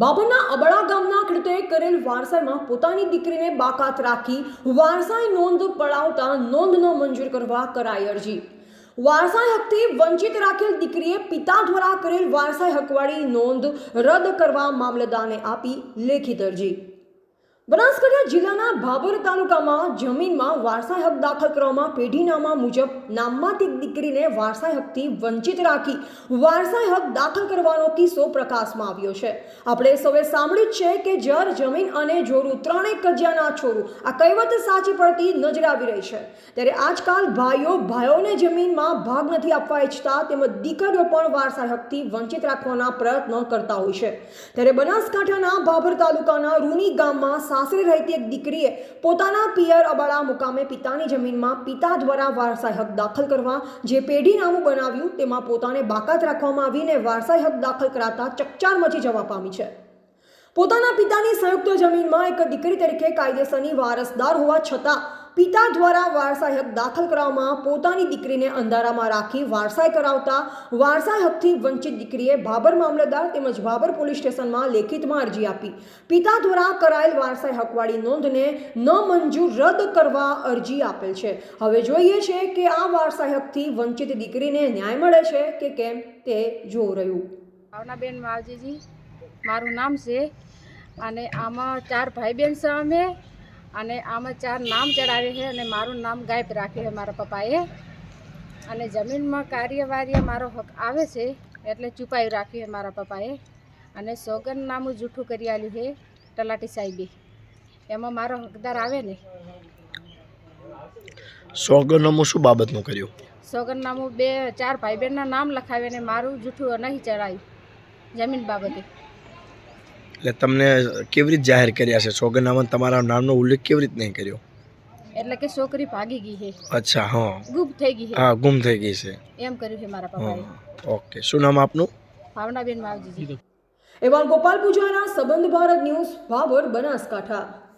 બાબરના અબળા ગામના ખેડૂતોએ કરેલ વારસાઈમાં પોતાની દીકરીને બાકાત રાખી વારસાઈ નોંધ પડાવતા નોંધ ન મંજૂર કરવા કરાઈ અરજી. વારસાઈ હકથી વંચિત રાખેલ દીકરીએ પિતા દ્વારા કરેલ વારસાઈ હકવાળી નોંધ રદ કરવા મામલતદારને આપી લેખિત અરજી. બનાસકાંઠા જિલ્લાના ભાભર તાલુકામાં જમીનમાં વારસાઈ હક દાખલ કરવામાં પેઢીનામા મુજબ નામમાંથી દીકરીને વારસાઈ હકથી વંચિત રાખી વારસાઈ હક દાખલ કરવાનો કિસ્સો પ્રકાશમાં આવ્યો છે. આપણે સૌએ સાંભળ્યું છે કે જર, જમીન અને જોરું ત્રણેય કજિયાના છોરું આ કહેવત સાચી પડતી નજર આવી રહી છે. ત્યારે આજકાલ ભાઈઓ ભાઈઓને જમીનમાં ભાગ નથી આપવા ઈચ્છતા તેમજ દીકરીઓ પણ વારસાઈ હકથી વંચિત રાખવાના પ્રયત્નો કરતા હોય છે. ત્યારે બનાસકાંઠાના ભાભર તાલુકાના રૂની ગામમાં સાસરે રહેતી એક દીકરીએ પોતાના પિયર અબાળા મુકામે પિતાની જમીનમાં પિતા દ્વારા વારસાઈ હક દાખલ કરવા જે પેઢીનામું બનાવ્યું તેમાં પોતાને બાકાત રાખવામાં આવીને વારસાઈ હક દાખલ કરાતા ચકચાર મચી જવા પામી છે. પોતાના પિતાની સંયુક્ત જમીનમાં એક દીકરી તરીકે કાયદેસરની વારસદાર હોવા છતાં પિતા દ્વારા વારસાઈ હક દાખલ કરવામાં પોતાની દીકરીને અંધારામાં રાખી વારસાઈ કરાવતા વારસાઈ હકથી વંચિત દીકરીએ ભાબર મામલતદાર તેમજ ભાબર પોલીસ સ્ટેશનમાં લેખિતમાં અરજી આપી. પિતા દ્વારા કરાયેલ વારસાઈ હકવાળી નોંધને ન મંજૂર રદ કરવા અરજી આપેલ છે. હવે જોઈએ છે કે આ વારસાઈ હકથી વંચિત દીકરીને ન્યાય મળે છે કે કેમ તે જોવું રહ્યું. ભાવનાબેન માવજીજી મારું નામ છે અને આમાં ચાર ભાઈ બહેન છે અમે અને આમાં ચાર નામ ચડાવે છે અને મારું નામ ગાયબ રાખ્યું છે મારા પપ્પાએ. અને જમીનમાં કાર્યવાહી મારો હક આવે છે એટલે છુપાવી રાખ્યું છે મારા પપ્પાએ. અને સોગંદનામું જૂઠું કરી આલ્યું છે તલાટી સાહેબે. એમાં મારો હકદાર આવે ને? સોગંદનામું શું બાબતનું કર્યું? સોગંદનામું બે ચાર ભાઈ બહેનના નામ લખાવે ને મારું જૂઠું નહીં ચડાવ્યું જમીન બાબતે. એટલે તમને કેવી રીતે જાહેર કર્યા છે? સોગંદનામામાં તમારા નામનો ઉલ્લેખ કેવી રીતે નહીં કર્યો? એટલે કે છોકરી ભાગી ગઈ છે. અચ્છા હા. ગુમ થઈ ગઈ છે. હા ગુમ થઈ ગઈ છે. એમ કર્યું છે મારા પપ્પાએ. ઓકે. શું નામ આપનું? ભાવનાબેન માવજીજી. એવા ગોપાલ પૂજાના સંબંધ ભારત ન્યૂઝ ભાભર બનાસકાંઠા.